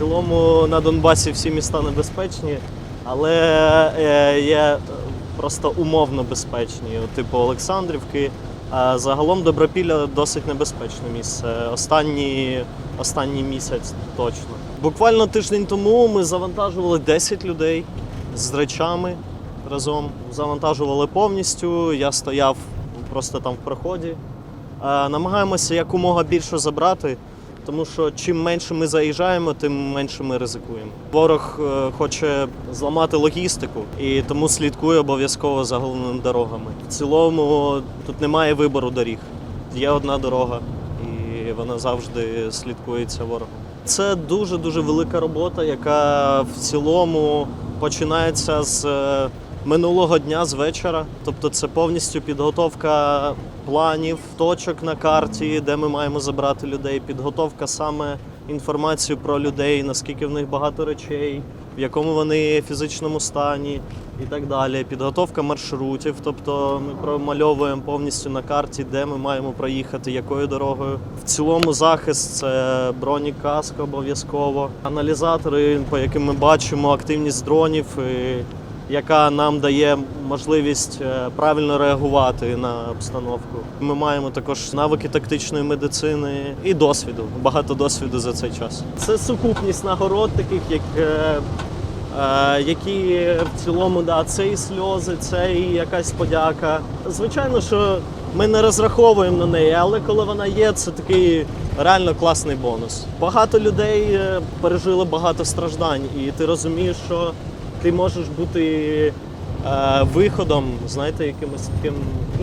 цілому на Донбасі всі міста небезпечні, але е, є просто умовно безпечні, типу Олександрівки. А загалом Добропілля досить небезпечне місце. Останній, останній місяць точно. Буквально тиждень тому ми завантажували 10 людей з речами разом. Завантажували повністю. Я стояв просто там в проході. Е, Намагаємося якомога більше забрати, тому що чим менше ми заїжджаємо, тим менше ми ризикуємо. Ворог е, хоче зламати логістику і тому слідкує обов'язково за головними дорогами. В цілому тут немає вибору доріг. Є одна дорога, і вона завжди слідкується ворогом. Це дуже дуже велика робота, яка в цілому починається з е, минулого дня з вечора. Тобто, це повністю підготовка планів, точок на карті, де ми маємо забрати людей, підготовка саме інформації про людей, наскільки в них багато речей, в якому вони фізичному стані і так далі. Підготовка маршрутів, тобто ми промальовуємо повністю на карті, де ми маємо проїхати, якою дорогою. В цілому захист це бронік каска обов'язково, аналізатори, по яким ми бачимо активність дронів. І яка нам дає можливість е, правильно реагувати на обстановку. Ми маємо також навики тактичної медицини і досвіду, багато досвіду за цей час. Це сукупність нагород, таких як. е, е, Які в цілому да, це і сльози, це і якась подяка. Звичайно, що ми не розраховуємо на неї, але коли вона є, це такий реально класний бонус. Багато людей пережили багато страждань, і ти розумієш, що ти можеш бути е, виходом, знаєте, якимось таким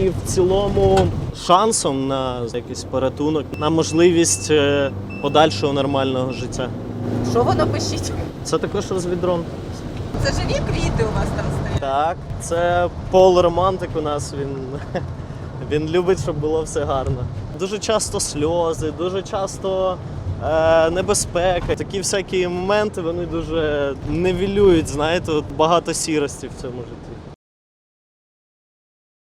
і в цілому шансом на якийсь порятунок, на можливість е, подальшого нормального життя. Що воно пишіть? Це також розвідрон. Це живі квіти у вас там стоять? Так, це Пол Романтик у нас. Він, він любить, щоб було все гарно. Дуже часто сльози, дуже часто небезпека. Такі всякі моменти вони дуже невілюють, знаєте, от багато сірості в цьому житті.